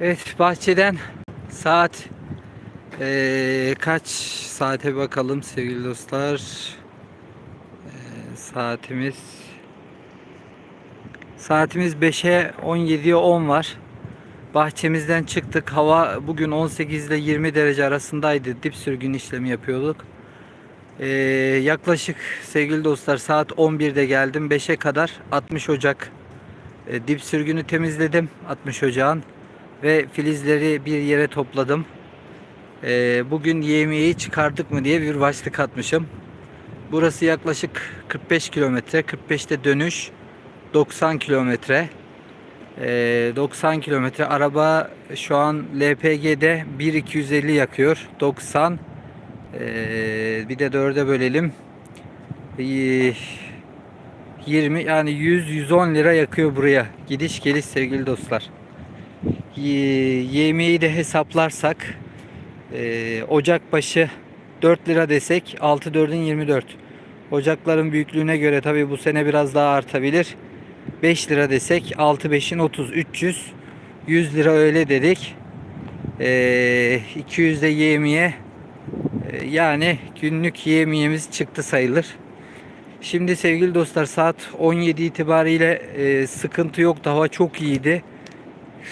Evet bahçeden saat eee, kaç saate bakalım sevgili dostlar. Eee, saatimiz saatimiz 5'e 17'ye 10 var. Bahçemizden çıktık. Hava bugün 18 ile 20 derece arasındaydı. Dip sürgün işlemi yapıyorduk. Eee, yaklaşık sevgili dostlar saat 11'de geldim. 5'e kadar 60 Ocak e, dip sürgünü temizledim 60 Ocağın ve filizleri bir yere topladım. E, bugün yemeği çıkardık mı diye bir başlık atmışım. Burası yaklaşık 45 kilometre. 45'te dönüş 90 kilometre. E, 90 kilometre. Araba şu an LPG'de 1.250 yakıyor. 90 e, bir de 4'e bölelim. E, 20 yani 100-110 lira yakıyor buraya. Gidiş geliş sevgili dostlar. Ye- yemeği de hesaplarsak e, Ocak başı 4 lira desek 6 4'ün 24. Ocakların büyüklüğüne göre tabi bu sene biraz daha artabilir. 5 lira desek 6 5'in 30 300 100 lira öyle dedik. E, 200 de yemeğe yani günlük yemeğimiz çıktı sayılır. Şimdi sevgili dostlar saat 17 itibariyle e, sıkıntı yoktu. Hava çok iyiydi.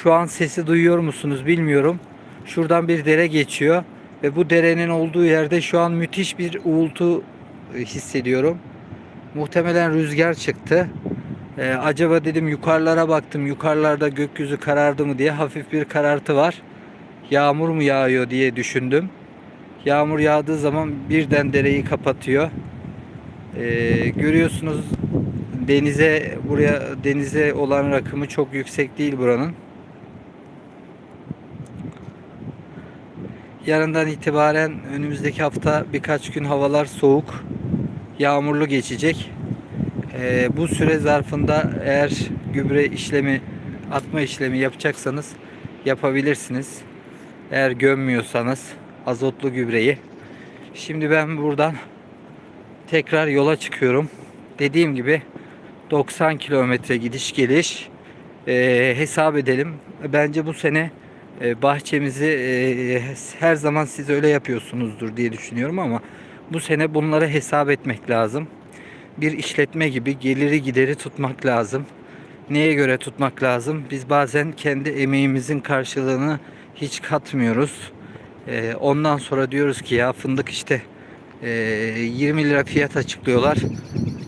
Şu an sesi duyuyor musunuz bilmiyorum. Şuradan bir dere geçiyor ve bu derenin olduğu yerde şu an müthiş bir uğultu e, hissediyorum. Muhtemelen rüzgar çıktı. E, acaba dedim yukarılara baktım. Yukarılarda gökyüzü karardı mı diye hafif bir karartı var. Yağmur mu yağıyor diye düşündüm. Yağmur yağdığı zaman birden dereyi kapatıyor. Ee, görüyorsunuz denize buraya denize olan rakımı çok yüksek değil buranın. Yarından itibaren önümüzdeki hafta birkaç gün havalar soğuk, yağmurlu geçecek. Ee, bu süre zarfında eğer gübre işlemi, atma işlemi yapacaksanız yapabilirsiniz. Eğer gömmüyorsanız azotlu gübreyi. Şimdi ben buradan tekrar yola çıkıyorum. Dediğim gibi 90 kilometre gidiş geliş Ee, hesap edelim. Bence bu sene e, bahçemizi e, her zaman siz öyle yapıyorsunuzdur diye düşünüyorum ama bu sene bunları hesap etmek lazım. Bir işletme gibi geliri gideri tutmak lazım. Neye göre tutmak lazım? Biz bazen kendi emeğimizin karşılığını hiç katmıyoruz. Ee, ondan sonra diyoruz ki ya fındık işte e, 20 lira fiyat açıklıyorlar.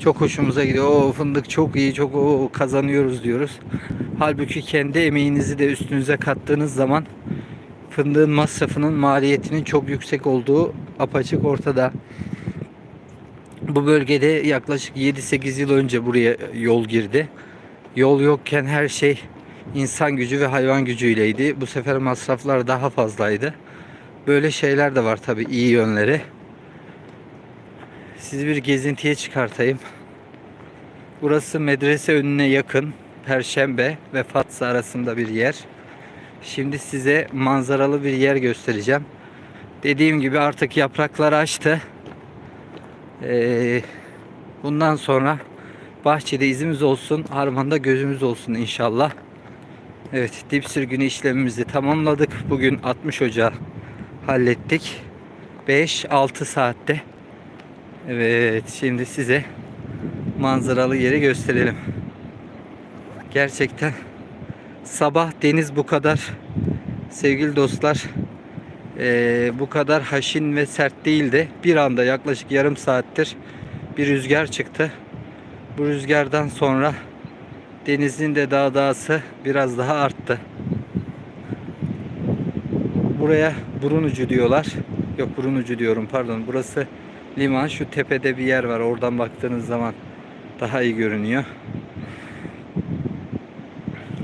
Çok hoşumuza gidiyor. O fındık çok iyi, çok o kazanıyoruz diyoruz. Halbuki kendi emeğinizi de üstünüze kattığınız zaman fındığın masrafının maliyetinin çok yüksek olduğu apaçık ortada. Bu bölgede yaklaşık 7-8 yıl önce buraya yol girdi. Yol yokken her şey insan gücü ve hayvan gücüyleydi. Bu sefer masraflar daha fazlaydı. Böyle şeyler de var tabii iyi yönleri. Sizi bir gezintiye çıkartayım. Burası medrese önüne yakın. Perşembe ve Fatsa arasında bir yer. Şimdi size manzaralı bir yer göstereceğim. Dediğim gibi artık yapraklar açtı. Ee, bundan sonra bahçede izimiz olsun, harmanda gözümüz olsun inşallah. Evet, dip sürgünü işlemimizi tamamladık. Bugün 60 Ocağı hallettik. 5-6 saatte. Evet, şimdi size manzaralı yeri gösterelim. Gerçekten sabah deniz bu kadar sevgili dostlar eee, bu kadar haşin ve sert değildi. Bir anda yaklaşık yarım saattir bir rüzgar çıktı. Bu rüzgardan sonra denizin de dağdağısı biraz daha arttı. Buraya burun ucu diyorlar. Yok burun ucu diyorum pardon. Burası liman. Şu tepede bir yer var. Oradan baktığınız zaman daha iyi görünüyor.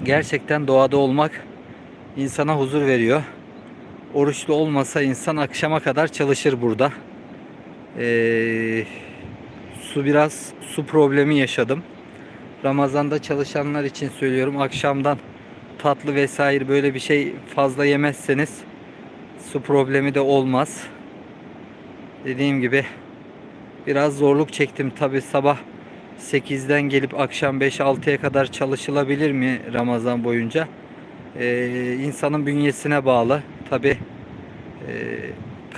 Gerçekten doğada olmak insana huzur veriyor. Oruçlu olmasa insan akşama kadar çalışır burada. Ee, su biraz su problemi yaşadım. Ramazanda çalışanlar için söylüyorum. Akşamdan tatlı vesaire böyle bir şey fazla yemezseniz su problemi de olmaz. Dediğim gibi biraz zorluk çektim. Tabi sabah 8'den gelip akşam 5-6'ya kadar çalışılabilir mi Ramazan boyunca? Ee, insanın bünyesine bağlı. Tabi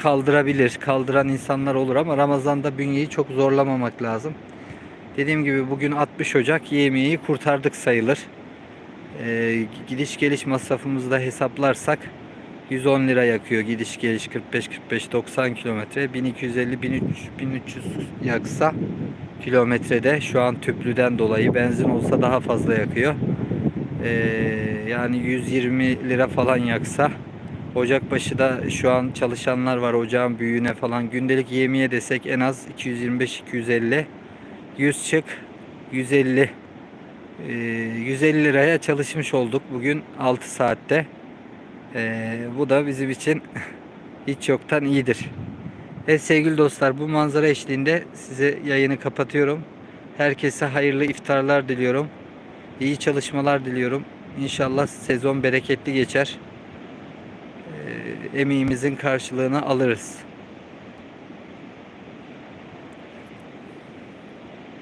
kaldırabilir, kaldıran insanlar olur ama Ramazan'da bünyeyi çok zorlamamak lazım. Dediğim gibi bugün 60 Ocak yemeği kurtardık sayılır. Ee, gidiş geliş masrafımızı da hesaplarsak 110 lira yakıyor gidiş geliş 45 45 90 kilometre 1250 1300 1300 yaksa kilometrede şu an tüplüden dolayı benzin olsa daha fazla yakıyor. Ee, yani 120 lira falan yaksa Ocakbaşı da şu an çalışanlar var ocağın büyüğüne falan gündelik yemeye desek en az 225 250 100 çık 150 ee, 150 liraya çalışmış olduk bugün 6 saatte. Ee, bu da bizim için hiç yoktan iyidir. Evet sevgili dostlar bu manzara eşliğinde size yayını kapatıyorum. Herkese hayırlı iftarlar diliyorum. İyi çalışmalar diliyorum. İnşallah sezon bereketli geçer. Ee, emeğimizin karşılığını alırız.